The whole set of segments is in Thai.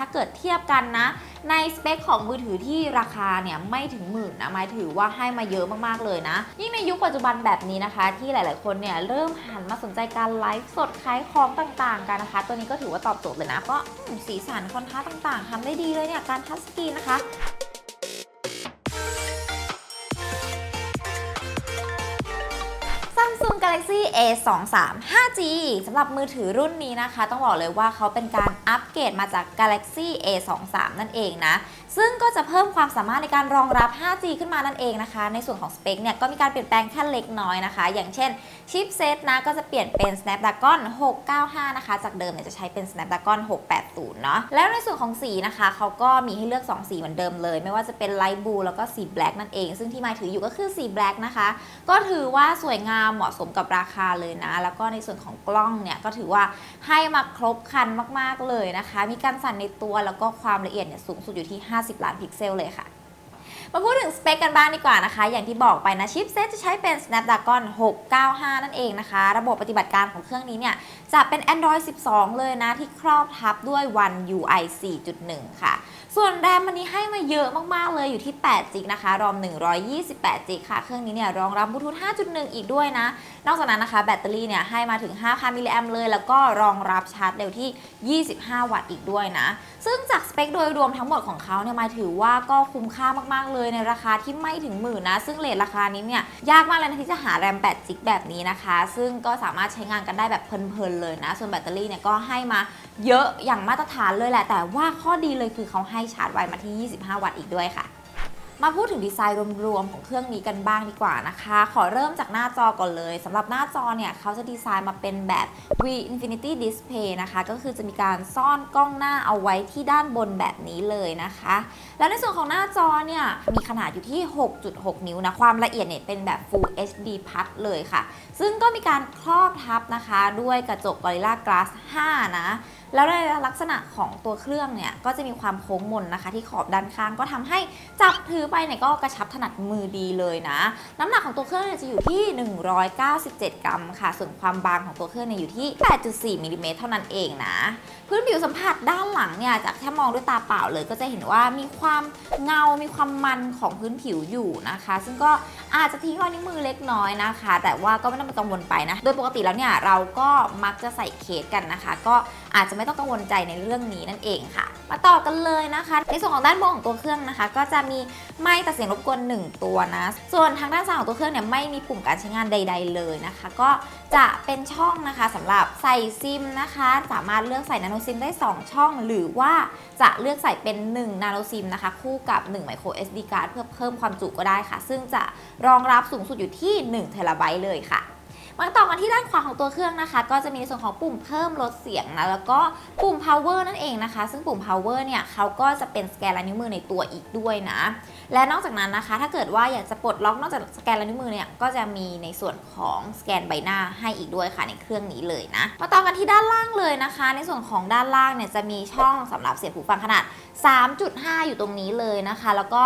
ถ้าเกิดเทียบกันนะ ในสเปคของมือถือที่ราคาเนี่ยไม่ถึงหมื่นนะหมายถือว่าให้มาเยอะมากๆเลยนะ ยิ่งในยุคปัจจุบันแบบนี้นะคะ ที่หลายๆคนเนี่ยเริ่มหันมาสนใจการไลฟ์สดขายของต่างๆ กันนะคะ ตัวนี้ก็ถือว่าตอบโจทย์เลยนะก็อืมสีสันคอนทราสต์ต่างๆทำได้ดีเลยเนี่ยการทัชสกรีนนะคะ Galaxy A23 5G สำหรับมือถือรุ่นนี้นะคะ ต้องบอกเลยว่าเขาเป็นการอัปเกรดมาจาก Galaxy A23 นั่นเองนะ ซึ่งก็จะเพิ่มความสามารถในการรองรับ 5G ขึ้นมานั่นเองนะคะ ในส่วนของสเปคเนี่ยก็มีการเปลี่ยนแปลงแค่เล็กน้อยนะคะ อย่างเช่นชิปเซตนะก็จะเปลี่ยนเป็น Snapdragon 695 นะคะ จากเดิมเนี่ยจะใช้เป็น Snapdragon 680 เนาะแล้วในส่วนของสีนะคะเขาก็มีให้เลือก 2 สีเหมือนเดิมเลย ไม่ว่าจะเป็น Light Blue แล้วก็สี Black นั่นเอง ซึ่งที่มาถืออยู่ก็คือสี Black นะคะ ก็ถือว่าสวยงามเหมาะสมกับราคาเลยนะ แล้วก็ในส่วนของกล้องเนี่ยก็ถือว่าให้มาครบครันมากๆเลยนะคะ มีการสั่นในตัวแล้วก็ความละเอียดเนี่ยสูงสุดอยู่ที่ 50 ล้านพิกเซลเลยค่ะมาพูดถึงสเปคกันบ้างดีกว่านะคะ อย่างที่บอกไปนะชิปเซตจะใช้เป็น Snapdragon 695 นั่นเองนะคะ ระบบปฏิบัติการของเครื่องนี้เนี่ย จะเป็น Android 12 เลยนะที่ครอบทับด้วย One UI 4.1 ค่ะ ส่วนแรมมันนี้ให้มาเยอะมาก ๆ เลยอยู่ที่8 g นะคะ รอม 128 g ค่ะ เครื่องนี้เนี่ยรองรับบลูทูธ5.1 อีกด้วยนะ นอกจากนั้นนะคะ แบตเตอรี่เนี่ยให้มาถึง 5,000มิลลิแอมเลย แล้วก็รองรับชาร์จเร็วที่ 25 วัตต์อีกด้วยนะ ซึ่งจากสเปคโดยรวมทั้งหมดของเขาเนี่ยมาถือว่าก็คุ้มค่ามากๆเลยในราคาที่ไม่ถึงหมื่นนะ ซึ่งเลทราคานี้เนี่ยยากมากเลยนะที่จะหาแรม8จิกแบบนี้นะคะ ซึ่งก็สามารถใช้งานกันได้แบบเพลินๆเลยนะ ส่วนแบตเตอรี่เนี่ยก็ให้มาเยอะอย่างมาตรฐานเลยแหละ แต่ว่าข้อดีเลยคือเขาให้ชาร์จไวมาที่ 25 วัตต์อีกด้วยค่ะ มาพูดถึงดีไซน์รวมๆของเครื่องนี้กันบ้างดีกว่านะคะ ขอเริ่มจากหน้าจอก่อนเลยสำหรับหน้าจอเนี่ยเขาจะดีไซน์มาเป็นแบบ V Infinity Display นะคะ ก็คือจะมีการซ่อนกล้องหน้าเอาไว้ที่ด้านบนแบบนี้เลยนะคะ แล้วในส่วนของหน้าจอเนี่ยมีขนาดอยู่ที่ 6.6 นิ้วนะ ความละเอียดเนี่ยเป็นแบบ Full HD Plus เลยค่ะ ซึ่งก็มีการครอบทับนะคะ ด้วยกระจก Gorilla Glass 5 นะ แล้วในลักษณะของตัวเครื่องเนี่ยก็จะมีความโค้งมนนะคะ ที่ขอบด้านข้างก็ทำให้จับถือไปเนี่ยก็กระชับถนัดมือดีเลยนะ น้ำหนักของตัวเครื่องจะอยู่ที่ 197 กรัมค่ะ ส่วนความบางของตัวเครื่องเนี่ยอยู่ที่ 8.4มิลลิเมตรเท่านั้นเองนะ พื้นผิวสัมผัสด้านหลังเนี่ยจากแค่มองด้วยตาเปล่าเลยก็จะเห็นว่ามีความเงา มีความมันของพื้นผิวอยู่นะคะ ซึ่งก็อาจจะทิ้งรอยนิ้วมือเล็กน้อยนะคะ แต่ว่าก็ไม่ต้องไปกังวลไปนะ โดยปกติแล้วเนี่ยเราก็มักจะใส่เคสกันนะคะ ก็อาจจะไม่ต้องกังวลใจในเรื่องนี้นั่นเองค่ะ มาต่อกันเลยนะคะ ในส่วนของด้านบนของตัวเครื่องนะคะ ก็จะมีไม้ตัดเสียงรบกวน 1 ตัวนะ ส่วนทางด้านซ้ายของตัวเครื่องเนี่ยไม่มีปุ่มการใช้งานใด ๆ เลยนะคะ ก็จะเป็นช่องนะคะสำหรับใส่ซิมนะคะ สามารถเลือกใส่นาโนซิมได้ 2 ช่อง หรือว่าจะเลือกใส่เป็น 1 นาโนซิมนะคะ คู่กับ1 micro SD card เพื่อเพิ่มความจุก็ได้ค่ะ ซึ่งจะรองรับสูงสุดอยู่ที่1เทราไบต์เลยค่ะ มาต่อกันที่ด้านขวาของตัวเครื่องนะคะ ก็จะมีในส่วนของปุ่มเพิ่มลดเสียงนะแล้วก็ปุ่ม power นั่นเองนะคะ ซึ่งปุ่ม power เนี่ยเขาก็จะเป็นสแกนลายนิ้วมือในตัวอีกด้วยนะ และนอกจากนั้นนะคะ ถ้าเกิดว่าอยากจะปลดล็อกนอกจากสแกนลายนิ้วมือเนี่ยก็จะมีในส่วนของสแกนใบหน้าให้อีกด้วยค่ะในเครื่องนี้เลยนะ มาต่อกันที่ด้านล่างเลยนะคะ ในส่วนของด้านล่างเนี่ยจะมีช่องสำหรับเสียบหูฟังขนาด 3.5 อยู่ตรงนี้เลยนะคะ แล้วก็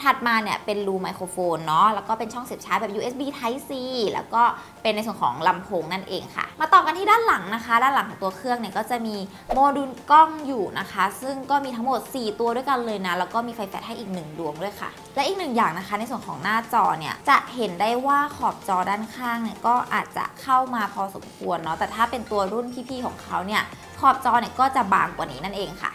ถัดมาเนี่ยเป็นรูไมโครโฟนเนาะแล้วก็เป็นช่องเสียบชาร์จแบบ USB Type C แล้วก็เป็นในส่วนของลำโพงนั่นเองค่ะ มาต่อกันที่ด้านหลังนะคะ ด้านหลังของตัวเครื่องเนี่ยก็จะมีโมดูลกล้องอยู่นะคะ ซึ่งก็มีทั้งหมด 4 ตัวด้วยกันเลยนะ แล้วก็มีไฟแฟลชให้อีก 1 ดวงด้วยค่ะ และอีกหนึ่งอย่างนะคะ ในส่วนของหน้าจอเนี่ยจะเห็นได้ว่าขอบจอด้านข้างเนี่ยก็อาจจะเข้ามาพอสมควรเนาะแต่ถ้าเป็นตัวรุ่นพี่ๆของเขาเนี่ยขอบจอเนี่ยก็จะบางกว่านี้นั่นเองค่ะ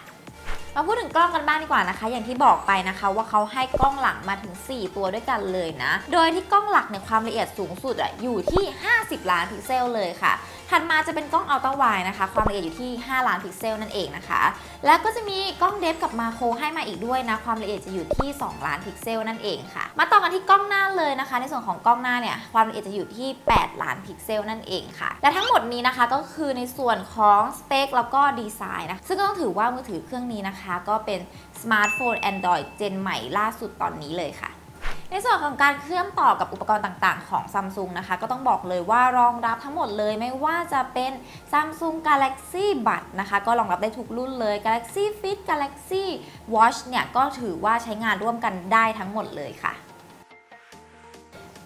มาพูดถึงกล้องกันบ้างดีกว่านะคะ อย่างที่บอกไปนะคะว่าเขาให้กล้องหลังมาถึง 4 ตัวด้วยกันเลยนะ โดยที่กล้องหลักเนี่ยความละเอียดสูงสุดอะอยู่ที่ 50 ล้านพิกเซลเลยค่ะ ถัดมาจะเป็นกล้องอัลตร้าไวนะคะ ความละเอียดอยู่ที่ 5 ล้านพิกเซลนั่นเองนะคะ แล้วก็จะมีกล้องเดฟกับมาโครให้มาอีกด้วยนะ ความละเอียดจะอยู่ที่ 2 ล้านพิกเซลนั่นเองค่ะ มาต่อกันที่กล้องหน้าเลยนะคะ ในส่วนของกล้องหน้าเนี่ยความละเอียดจะอยู่ที่ 8 ล้านพิกเซลนั่นเองค่ะ และทั้งหมดนี้นะคะก็คือในส่วนของสเปคแล้วก็ดีไซน์นะซึ่งก็ต้องถือว่ามือถือเครื่องนี้นะคะก็เป็นสมาร์ทโฟน Android เจนใหม่ล่าสุดตอนนี้เลยค่ะในส่วนของการเชื่อมต่อกับอุปกรณ์ต่างๆ ของ Samsung นะคะ ก็ต้องบอกเลยว่ารองรับทั้งหมดเลยไม่ว่าจะเป็น Samsung Galaxy Buds นะคะ ก็รองรับได้ทุกรุ่นเลย Galaxy Fit Galaxy Watch เนี่ย ก็ถือว่าใช้งานร่วมกันได้ทั้งหมดเลยค่ะ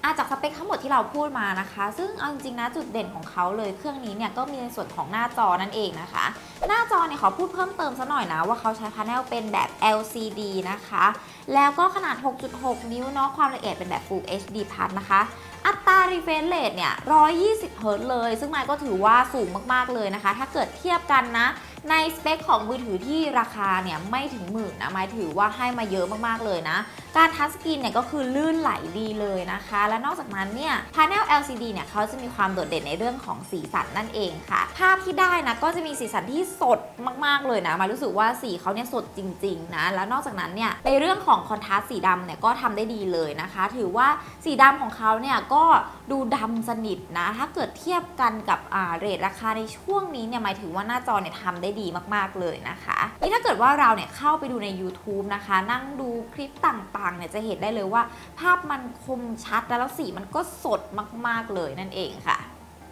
อะจากสเปคทั้งหมดที่เราพูดมานะคะ ซึ่งเอาจริงๆนะจุดเด่นของเขาเลยเครื่องนี้เนี่ยก็มีในส่วนของหน้าจอนั่นเองนะคะ หน้าจอเนี่ยขอพูดเพิ่มเติมซะหน่อยนะ ว่าเขาใช้พาเนลเป็นแบบ LCD นะคะ แล้วก็ขนาด 6.6 นิ้วเนาะความละเอียดเป็นแบบ Full HD Plus นะคะ อัตรา refresh rate เนี่ย 120 เฮิรตเลย ซึ่งมค์ก็ถือว่าสูงมากๆเลยนะคะ ถ้าเกิดเทียบกันนะ ในสเปคของมือถือที่ราคาเนี่ยไม่ถึงหมื่นนะหมายถือว่าให้มาเยอะมากๆเลยนะ การทัชสกรีนเนี่ยก็คือลื่นไหลดีเลยนะคะ และนอกจากนั้นเนี่ยพา n e l LCD เนี่ยเขาจะมีความโดดเด่นในเรื่องของสีสันนั่นเองค่ะ ภาพที่ได้นะก็จะมีสีสันที่สดมากๆเลยนะหมายรู้สึกว่าสีเขาเนี่ยสดจริงๆนะแล้วนอกจากนั้นเนี่ยในเรื่องของคอนทราสต์สีดำเนี่ยก็ทำได้ดีเลยนะคะ ถือว่าสีดำของเขาเนี่ยก็ดูดำสนิทนะถ้าเกิดเทียบกันกับอ่าเรทราคาในช่วงนี้เนี่ยหมายถึงว่าหน้าจอเนี่ยทำได้ดีมากๆเลยนะคะนี่ถ้าเกิดว่าเราเนี่ยเข้าไปดูใน YouTube นะคะ นั่งดูคลิปต่างๆเนี่ยจะเห็นได้เลยว่า ภาพมันคมชัดแล้วสีมันก็สดมากๆเลยนั่นเองค่ะ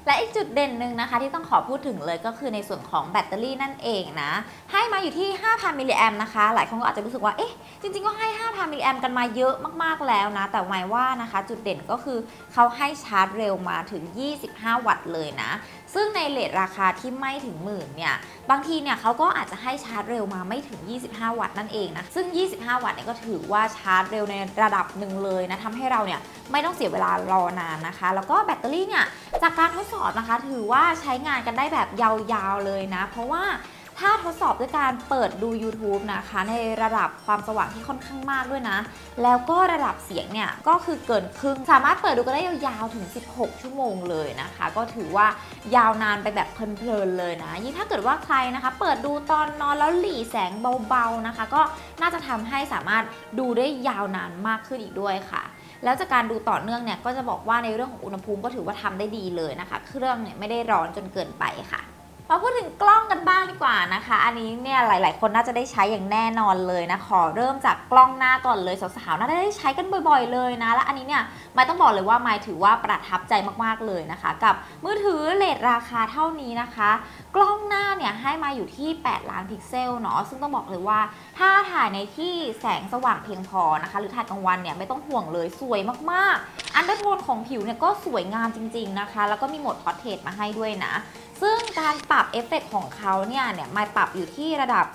และอีกจุดเด่นหนึ่งนะคะ ที่ต้องขอพูดถึงเลยก็คือในส่วนของแบตเตอรี่นั่นเองนะ ให้มาอยู่ที่ 5,000 มิลลิแอมนะคะ หลายคนก็อาจจะรู้สึกว่า เอ๊ะ จริงๆ ก็ให้ 5,000 มิลลิแอมกันมาเยอะมากๆแล้วนะ แต่หมายว่านะคะ จุดเด่นก็คือเขาให้ชาร์จเร็วมาถึง 25 วัตต์เลยนะ ซึ่งในเลทราคาที่ไม่ถึงหมื่นเนี่ย บางทีเนี่ยเขาก็อาจจะให้ชาร์จเร็วมาไม่ถึง 25 วัตต์นั่นเองนะ ซึ่ง 25 วัตต์เนี่ยก็ถือว่าชาร์จเร็วในระดับหนึ่งเลยนะทำให้เราเนี่ยไม่ต้องเสียเวลารอนานนะคะ แล้วก็แบตเตอรี่เนี่ยจากการทดสอบนะคะ ถือว่าใช้งานกันได้แบบยาวๆเลยนะ เพราะว่าถ้าทดสอบด้วยการเปิดดู YouTube นะคะ ในระดับความสว่างที่ค่อนข้างมากด้วยนะ แล้วก็ระดับเสียงเนี่ยก็คือเกินครึ่ง สามารถเปิดดูกันได้ยาวๆถึง 16 ชั่วโมงเลยนะคะ ก็ถือว่ายาวนานไปแบบเพลินๆเลยนะ ยิ่งถ้าเกิดว่าใครนะคะ เปิดดูตอนนอนแล้วหลีแสงเบาๆนะคะ ก็น่าจะทำให้สามารถดูได้ยาวนานมากขึ้นอีกด้วยค่ะ แล้วจากการดูต่อเนื่องเนี่ยก็จะบอกว่าในเรื่องของอุณหภูมิก็ถือว่าทำได้ดีเลยนะคะ เครื่องเนี่ยไม่ได้ร้อนจนเกินไปค่ะ มาพูดถึงกล้องกันบ้างดีกว่านะคะ อันนี้เนี่ยหลาย ๆ คนน่าจะได้ใช้อย่างแน่นอนเลยนะ ขอเริ่มจากกล้องหน้าก่อนเลยสาวๆน่าจะได้ใช้กันบ่อย ๆ เลยนะ และอันนี้เนี่ยไม่ต้องบอกเลยว่าไม่ถือว่าประทับใจมากๆเลยนะคะ กับมือถือเลทราคาเท่านี้นะคะ กล้องหน้าเนี่ยให้มาอยู่ที่ 8 ล้านพิกเซลเนาะซึ่งต้องบอกเลยว่าถ้าถ่ายในที่แสงสว่างเพียงพอนะคะ หรือถ่ายกลางวันเนี่ยไม่ต้องห่วงเลยสวยมากๆ อันเดอร์โทนของผิวเนี่ยก็สวยงามจริง ๆ นะคะ แล้วก็มีโหมดพอร์เทรตมาให้ด้วยนะ ซึ่ง การปรับเอฟเฟกต์ของเขาเนี่ยเนี่ยมาปรับอยู่ที่ระดับ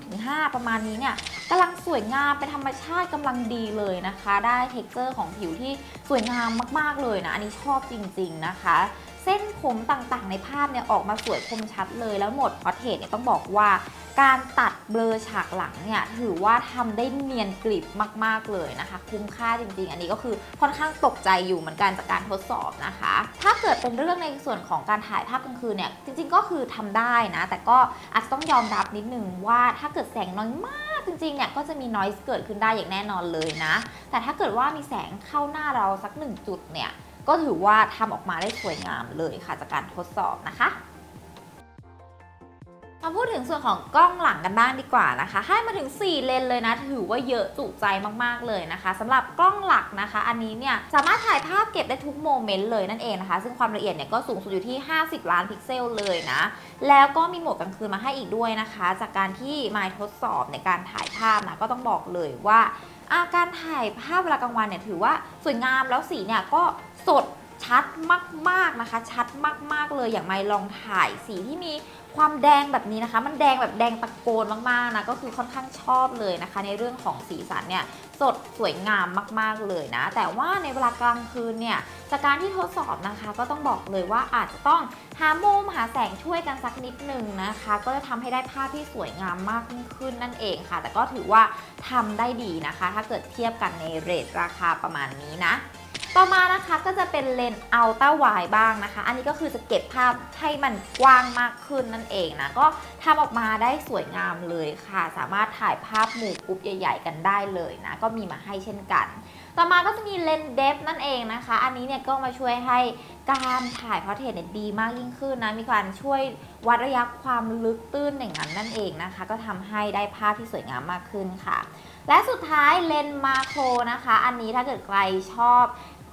3-5 ประมาณนี้เนี่ยกำลังสวยงามเป็นธรรมชาติกำลังดีเลยนะคะ ได้เท็กเจอร์ของผิวที่สวยงามมากๆเลยนะ อันนี้ชอบจริง ๆ นะคะ ส้นผมต่างๆ ในภาพเนี่ยออกมาสวยคมชัดเลยแล้วหมดพอเทรตเนี่ยต้องบอกว่า การตัดเบลอฉากหลังเนี่ยถือว่าทำได้เนียนกริบมากๆเลยนะคะ คุ้มค่าจริงๆ อันนี้ก็คือค่อนข้างตกใจอยู่เหมือนกันจากการทดสอบนะคะ ถ้าเกิดเป็นเรื่องในส่วนของการถ่ายภาพกลางคืนเนี่ยจริง ๆ ก็คือทำได้นะ แต่ก็อาจจะต้องยอมรับนิดนึงว่าถ้าเกิดแสงน้อยมากจริงๆ เนี่ยก็จะมีนอยส์เกิดขึ้นได้อย่างแน่นอนเลยนะ แต่ถ้าเกิดว่ามีแสงเข้าหน้าเราสักหนึ่งจุดเนี่ย ก็ถือว่าทำออกมาได้สวยงามเลยค่ะจากการทดสอบนะคะมาพูดถึงส่วนของกล้องหลังกันบ้างดีกว่านะคะ ให้มาถึง 4 เลนเลยนะ ถือว่าเยอะจุใจมากๆเลยนะคะสำหรับกล้องหลักนะคะ อันนี้เนี่ยสามารถถ่ายภาพเก็บได้ทุกโมเมนต์เลยนั่นเองนะคะ ซึ่งความละเอียดเนี่ยก็สูงสุดอยู่ที่ 50 ล้านพิกเซลเลยนะ แล้วก็มีโหมดกลางคืนมาให้อีกด้วยนะคะ จากการที่มายทดสอบในการถ่ายภาพนะก็ต้องบอกเลยว่า อาการถ่ายภาพเวลากลางวันเนี่ยถือว่าสวยงามแล้วสีเนี่ยก็สด ชัดมากๆนะคะ ชัดมากๆเลยอย่างไม่ลองถ่ายสีที่มีความแดงแบบนี้นะคะ มันแดงแบบแดงตะโกนมากๆนะก็คือค่อนข้างชอบเลยนะคะ ในเรื่องของสีสันเนี่ยสดสวยงามมาก ๆเลยนะ แต่ว่าในเวลากลางคืนเนี่ยจากการที่ทดสอบนะคะก็ต้องบอกเลยว่าอาจจะต้องหามุมหาแสงช่วยกันสักนิดหนึ่งนะคะ ก็จะทำให้ได้ภาพที่สวยงามมากขึ้นนั่นเองค่ะ แต่ก็ถือว่าทำได้ดีนะคะ ถ้าเกิดเทียบกันในเรทราคาประมาณนี้นะ ต่อมานะคะก็จะเป็นเลนส์อัลต้าไวบ้างนะคะ อันนี้ก็คือจะเก็บภาพให้มันกว้างมากขึ้นนั่นเองนะ ก็ทำออกมาได้สวยงามเลยค่ะ สามารถถ่ายภาพหมู่กรุ๊ปใหญ่ ๆ กันได้เลยนะ ก็มีมาให้เช่นกัน ต่อมาก็จะมีเลนส์เดฟนั่นเองนะคะ อันนี้เนี่ยก็มาช่วยให้การถ่ายพอร์เทรตเนี่ยดีมากยิ่งขึ้นนะ มีการช่วยวัดระยะความลึกตื้นอย่างนั้นนั่นเองนะคะ ก็ทำให้ได้ภาพที่สวยงามมากขึ้นค่ะ และสุดท้ายเลนส์มาโครนะคะ อันนี้ถ้าเกิดใครชอบ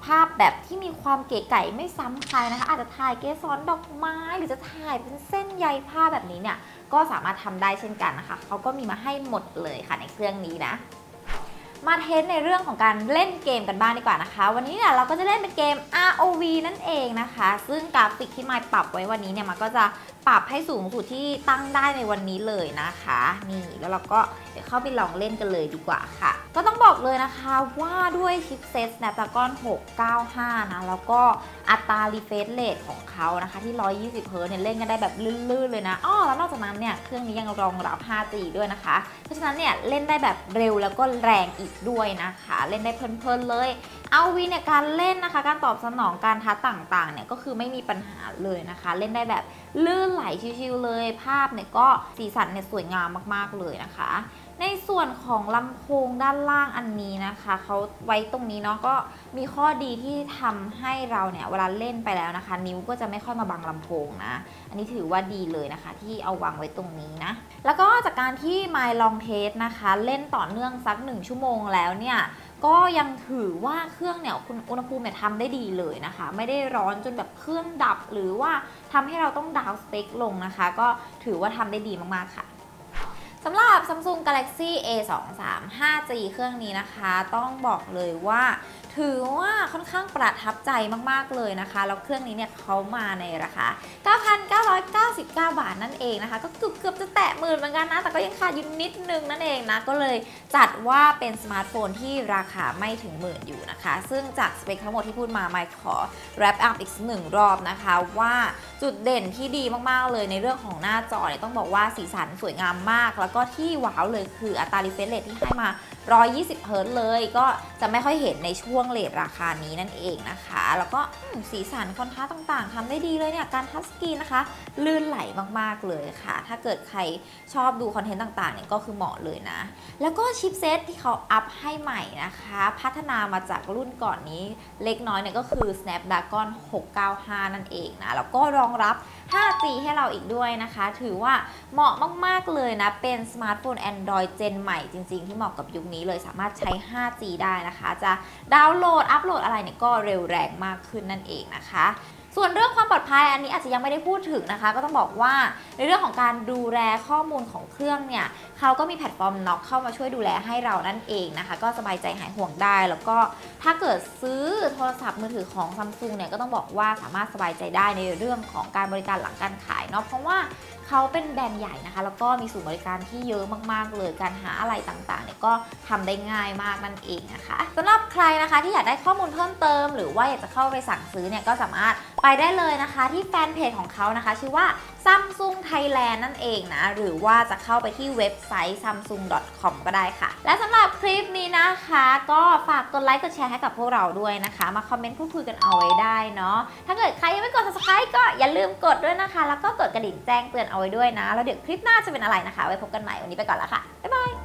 ภาพแบบที่มีความเก๋ไก่ไม่ซ้ำใครนะคะ อาจจะถ่ายเกสรดอกไม้ หรือจะถ่ายเป็นเส้นใยผ้าแบบนี้เนี่ยก็สามารถทำได้เช่นกันนะคะเขาก็มีมาให้หมดเลยค่ะในเครื่องนี้นะ มาเทสในเรื่องของการเล่นเกมกันบ้างดีกว่านะคะ วันนี้เนี่ยเราก็จะเล่นเป็นเกม ROV นั่นเองนะคะ ซึ่งกราฟิกที่มายปรับไว้วันนี้เนี่ยมันก็จะปรับให้สูงสุดที่ตั้งได้ในวันนี้เลยนะคะ นี่แล้วเราก็เดี๋ยวเข้าไปลองเล่นกันเลยดีกว่าค่ะ ก็ต้องบอกเลยนะคะว่าด้วยชิปเซ็ต Snapdragon 695 นะ แล้วก็อัตรา refresh rate ของเขานะคะที่ 120 Hz เนี่ยเล่นกันได้แบบลื่นๆเลยนะอ้อแล้วนอกจากนั้นเนี่ยเครื่องนี้ยังรองรับ 5G ด้วยนะคะ เพราะฉะนั้นเนี่ยเล่นได้แบบเร็วแล้วก็แรงอีกด้วยนะคะ เล่นได้เพลินๆเลย เอาวีเนี่ยการเล่นนะคะ การตอบสนองการท้าต่างๆเนี่ยก็คือไม่มีปัญหาเลยนะคะ เล่นได้แบบลื่นไหลชิวๆเลย ภาพเนี่ยก็สีสันเนี่ยสวยงามมากๆเลยนะคะ ในส่วนของลำโพงด้านล่างอันนี้นะคะเขาไว้ตรงนี้เนาะก็มีข้อดีที่ทำให้เราเนี่ยเวลาเล่นไปแล้วนะคะ นิ้วก็จะไม่ค่อยมาบังลำโพงนะ อันนี้ถือว่าดีเลยนะคะ ที่เอาวางไว้ตรงนี้นะ แล้วก็จากการที่ My Long Test นะคะ เล่นต่อเนื่องสัก 1 ชั่วโมงแล้วเนี่ยก็ยังถือว่าเครื่องเนี่ยคุณอุณหภูมิเนี่ยทำได้ดีเลยนะคะ ไม่ได้ร้อนจนแบบเครื่องดับ หรือว่าทำให้เราต้องดาวน์สเปคลงนะคะ ก็ถือว่าทำได้ดีมากๆค่ะ สำหรับ Samsung Galaxy A23 5G เครื่องนี้นะคะ ต้องบอกเลยว่า ถือว่าค่อนข้างประทับใจมากๆเลยนะคะ แล้วเครื่องนี้เนี่ยเขามาในราคา 9,999 บาทนั่นเองนะคะ ก็เกือบเกือบจะแตะหมื่นเหมือนกันนะ แต่ก็ยังขาดอยู่นิดนึงนั่นเองนะ ก็เลยจัดว่าเป็นสมาร์ทโฟนที่ราคาไม่ถึงหมื่นอยู่นะคะ ซึ่งจากสเปคทั้งหมดที่พูดมาไม่ขอ wrap up อีกหนึ่งรอบนะคะว่าจุดเด่นที่ดีมากๆเลยในเรื่องของหน้าจอเนี่ยต้องบอกว่าสีสันสวยงามมากแล้วก็ที่ว้าวเลยคืออัตรา refresh rate ที่ให้มา 120เฮิร์ตเลยก็จะไม่ค่อยเห็นในช่วงเลทราคานี้นั่นเองนะคะ แล้วก็สีสันคอนทราสต์ต่างๆทำได้ดีเลยเนี่ยการทัชสกรีนนะคะ ลื่นไหลมากๆเลยค่ะ ถ้าเกิดใครชอบดูคอนเทนต์ต่างๆเนี่ยก็คือเหมาะเลยนะ แล้วก็ชิปเซตที่เขาอัพให้ใหม่นะคะ พัฒนามาจากรุ่นก่อนนี้เล็กน้อยเนี่ยก็คือ Snapdragon 695 นั่นเองนะ แล้วก็รองรับ 5G ให้เราอีกด้วยนะคะ ถือว่าเหมาะมากๆเลยนะ เป็นสมาร์ทโฟน Android เจนใหม่จริง ๆ ที่เหมาะกับยุคนี้เลยสามารถใช้ 5G ได้นะคะ จะดาวน์โหลด อัปโหลดอะไรเนี่ยก็เร็วแรงมากขึ้นนั่นเองนะคะส่วนเรื่องความปลอดภัยอันนี้อาจจะยังไม่ได้พูดถึงนะคะ ก็ต้องบอกว่าในเรื่องของการดูแลข้อมูลของเครื่องเนี่ยเขาก็มีแพลตฟอร์มน็อกเข้ามาช่วยดูแลให้เรานั่นเองนะคะ ก็สบายใจหายห่วงได้ แล้วก็ถ้าเกิดซื้อโทรศัพท์มือถือของซัมซุงเนี่ยก็ต้องบอกว่าสามารถสบายใจได้ในเรื่องของการบริการหลังการขายเนาะเพราะว่า เขาเป็นแบรนด์ใหญ่นะคะ แล้วก็มีศูนย์บริการที่เยอะมากๆเลย การหาอะไรต่างๆเนี่ยก็ทำได้ง่ายมากนั่นเองนะคะสำหรับใครนะคะที่อยากได้ข้อมูลเพิ่มเติม หรือว่าอยากจะเข้าไปสั่งซื้อเนี่ยก็สามารถไปได้เลยนะคะ ที่แฟนเพจของเขานะคะ ชื่อว่า Samsung Thailand นั่นเองนะ หรือว่าจะเข้าไปที่เว็บไซต์ samsung.com ก็ได้ค่ะ และสำหรับคลิปนี้นะคะ ก็ฝากกดไลค์กดแชร์ให้กับพวกเราด้วยนะคะ มาคอมเมนต์พูดคุยกันเอาไว้ได้เนาะถ้าเกิดใครยังไม่กด subscribe ก็อย่าลืมกดด้วยนะคะ แล้วก็กดกระดิ่งแจ้งเตือนเอาไว้ด้วยนะ แล้วเดี๋ยวคลิปหน้าจะเป็นอะไรนะคะ ไว้พบกันใหม่วันนี้ไปก่อนแล้วค่ะบ๊ายบาย